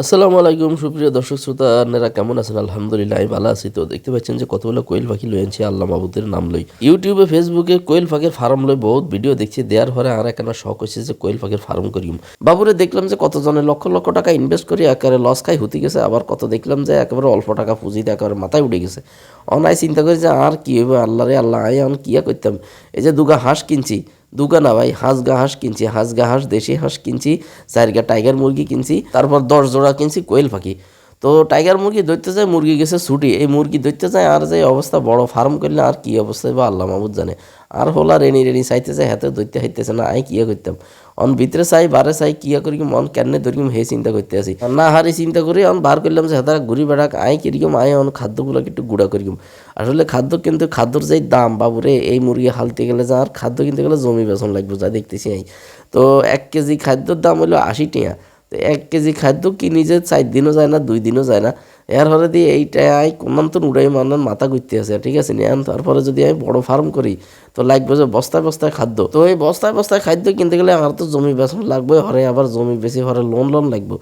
আসসালামু আলাইকুম, সুপ্রিয় দর্শক শ্রোতা, আপনারা কেমন আছেন? আলহামদুলিল্লাহ, আমি ভালো আছি। তো দেখতে পাচ্ছেন যে কতগুলো কোয়েল পাখি লইছি আল্লাহ মাহবুদের নাম লই। ইউটিউবে, ফেসবুকে কোয়েল পাখির ফার্ম লই বহুত ভিডিও দেখছি, দেওয়ার পরে আর এখানে শখ হয়েছে যে কোয়েল পাখির ফার্ম করিম। বাবুরে দেখলাম যে কতজনে লক্ষ লক্ষ টাকা ইনভেস্ট করি, একেবারে লস খাই, হতে গেছে। আবার কত দেখলাম যে একেবারে অল্প টাকা পুঁজিতে একেবারে মাথায় উঠে গেছে। অনায় চিন্তা করি যে আর কি হইবে আল্লাহ রে আল্লাহ আয়, আমি কিয়া করতাম? এই যে দুগা হাঁস কিনছি দুগা না ভাই, হাঁস গা হাঁস কিনছি, হাঁস গা হাঁস, দেশি হাঁস কিনছি চারগা টাইগার মুরগি কিনছি, তারপর দশ জোড়া কিনছি কোয়েল পাখি। তো টাইগার মুরগি ধরতে যায় মুরগি গেছে ছুটি। এই মুরগি ধরতে যায় আর যে অবস্থা, বড় ফার্ম করলে আর কি অবস্থা বা আল্লাহ মাহবুদ জানে। আর হোলা রেনি রেনি চাইতেছে, হাতে ধরতে হাইতেছে না আই কিয়া করতাম? অন ভিতরে চাই, বারে চাই, কিয়া করি মন কেনে ধরিম, হে চিন্তা করতে আসি না হারি চিন্তা করি, অন বার করলাম যে হাতারা ঘুরি বেড়াক আই কীরকম আয় অন খাদ্যগুলোকে একটু গুঁড়া করিম। আসলে খাদ্য কিন্তু খাদ্যর যেই দাম, বাবুরে, এই মুরগি হালতে গেলে যা আর খাদ্য কিনতে গেলে জমি বেসন লাগবে, যা দেখতেছি আই তো এক কেজি খাদ্যর দাম হলো আশি টিয়া তো এক কেজি খাদ্য কিনি যে চার দিনও যায় না, দুই দিনও যায় না? এর হরে দিয়ে এইটা আই কোনাম তো উড়াই মানান মাথা ঘুরতে আছে, ঠিক আছে নিয়ান তারপরে যদি আমি বড় ফার্ম করি তো লাগবে যে বস্তায় বস্তায় খাদ্য। তো এই বস্তায় বস্তায় খাদ্য কিনতে গেলে আমার তো জমি বেতন লাগবে হরে আবার জমি বেশি হরে লোন লোন লাগবে।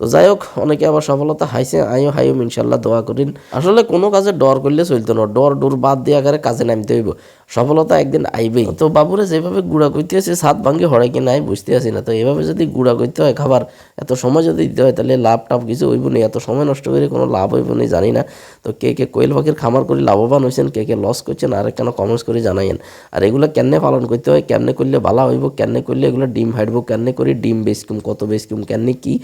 তো যাই হোক, অনেকে আবার সফলতা হাইছে, আইও হাইও, ইনশাল্লাহ দোয়া করিন আসলে কোনো কাজে ডর করলে চলতো না ডর ডোর বাদ দিয়ে আকারে কাজে নামতে হইব। সফলতা একদিন আইবেই। তো বাবুরে যেভাবে গুড়া করতে আছে সাত ভাঙ্গে হরাই কি নাই বুঝতে আসি না। তো এভাবে যদি গুড়া করতে হয়, খাবার এত সময় যদি দিতে হয়, তাহলে লাভ টাভ কিছু হইব না। এত সময় নষ্ট করে কোনো লাভ হইব না, জানি না। তো কে কে কোয়েল পাখির খামার করে লাভবান হয়েছেন, কে কে লস করছেন, আর কেন কমেন্টস করে জানাইন আর এগুলো কেমনে পালন করতে হয়, কেমনে করলে ভালো হইব, কেমনে করলে এগুলো ডিম হাইটব কেমনে করে ডিম বেচকুম কত বেচকুম কেমনে কি,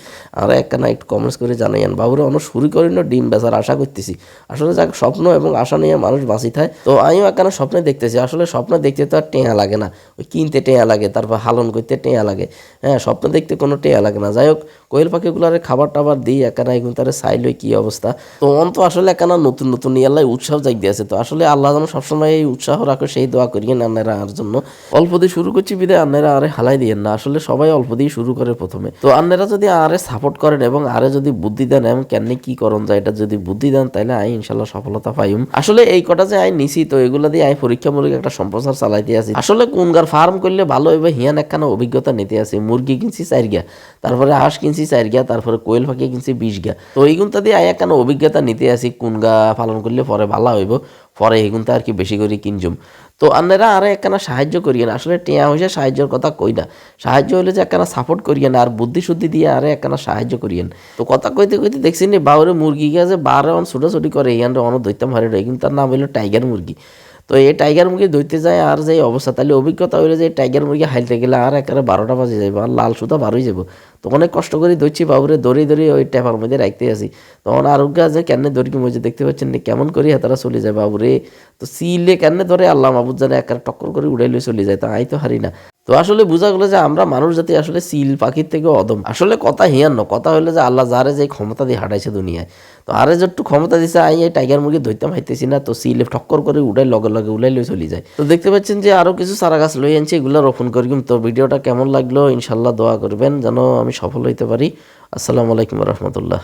আর একখানা একটু কমেন্টস করে জানাইন বাবুরে অনেক শুরু করি না ডিম বেচার আশা করতেছি। আসলে যাক, স্বপ্ন এবং আশা নিয়ে মানুষ বাঁচি থাকে তো আমিও একখানা স্বপ্নে দেখতেছি। আসলে স্বপ্ন দেখতে তো আর টেঁয়া লাগে না। ওই কিনতে টেঁয়া লাগে, তারপর হালন করতে টেঁয়া লাগে। হ্যাঁ স্বপ্ন দেখতে কোনো টেঁয়া লাগে না। যাই হোক, কোয়েল পাখিগুলারে খাবার টাবার দিই একখানা এখন তারা চাইল কি অবস্থা। তো অন তো আসলে একখানা নতুন নতুন ইয়াল্লাই উৎসাহ জাগ দিয়েছে তো আসলে আল্লাহ যেন সবসময় এই উৎসাহ রাখো, সেই দোয়া করিয়েন আন্নারা আর জন্য। অল্প দিয়ে শুরু করছি, বিদায়। আন্নারা আরে হালাই দিয়েন না। আসলে সবাই অল্প দিয়ে শুরু করে প্রথমে। তো আন্নারা যদি আরে সাপোর্ট করেন এবং আরে যদি বুদ্ধি দেন, এবং কেমনি কি করন যায়, এটা যদি বুদ্ধি দেন তাহলে আই ইনশাল্লাহ সফলতা পাইম। আসলে এই কটা যে আই নিছি, তো এগুলা দিয়ে আই পরীক্ষামূলক একটা সম্প্রচার চালাইতে আছি। আসলে কোন গার ফার্ম করলে ভালো হইবে, হিয়ান একখানা অভিজ্ঞতা নিতে আছি। মুরগি কিনছি চার গিয়া, তারপরে হাঁস কিনছি চার গিয়া, তারপরে কোয়েল পাখি কিনছি বিশ গিয়া। তো এইগুনটা দিয়ে আই একখানা অভিজ্ঞতা নিতে আসি কোন গা পালন করলে পরে ভালো হইব, পরে এগুনটা আর কি বেশি করে কিনজুম। তো আন্নারা আরে একখানা সাহায্য করিয়েন। আসলে টেয়া হয়েছে সাহায্যের কথা কই না। সাহায্য হলে যে একখানা সাপোর্ট করিয়েন আর বুদ্ধি শুদ্ধি দিয়ে আরে একখানা সাহায্য করিয়েন। তো কথা কইতে কইতে দেখছি নি, বাউরে মুরগি গিয়ে বারে অন ছোটাছুটি করে ইয়ান অন হারে কিন্তু তার নাম হলো টাইগার মুরগি। তো এই টাইগার মুরগি ধরতে যায় আর যে অবস্থা, তাহলে অভিজ্ঞতা হইলে যে টাইগার মুরগি হাইলতে গেলে আর একেবারে বারোটা বাজে যাবে আর লাল সুতা বারোই যাব তো অনেক কষ্ট করে ধরছি, বাবুরে দড়ি দড়ি ওই ট্যাপার মধ্যে রাখতে আসি। তখন আরোগ্য যে কেন দরকি মধ্যে দেখতে পাচ্ছেন না, কেমন করি তারা চলে যায় বাবুরে। তো সিলে কেন ধরে, আল্লাহ মাবুদ জানে একেবারে টক্কর করে উড়াইলে চলে যায়, তো আই তো হারি না। তো আসলে বোঝা গেলো যে আমরা মানুষ জাতি আসলে সিল পাখির থেকে অদম। আসলে কথা হিয়ান্ন কথা হইল যে আল্লাহ যারে যে ক্ষমতা দিয়ে হাঁটাইছে দুনিয়ায়। তো আরে যে একটু ক্ষমতা দিছে, আই এই টাইগার মুরগি ধরতাম, হাইতেছি না, তো সিলে ঠক্কর করে উড়াই লগে লগে উড়াই লই চলে যায়। তো দেখতে পাচ্ছেন যে আরও কিছু চারা গাছ লই আনছি, এগুলো রোপণ করিম তো ভিডিওটা কেমন লাগল ইনশাল্লাহ দোয়া করবেন, যেন আমি সফল হইতে পারি। আসসালামু আলাইকুম রহমতুল্লাহ।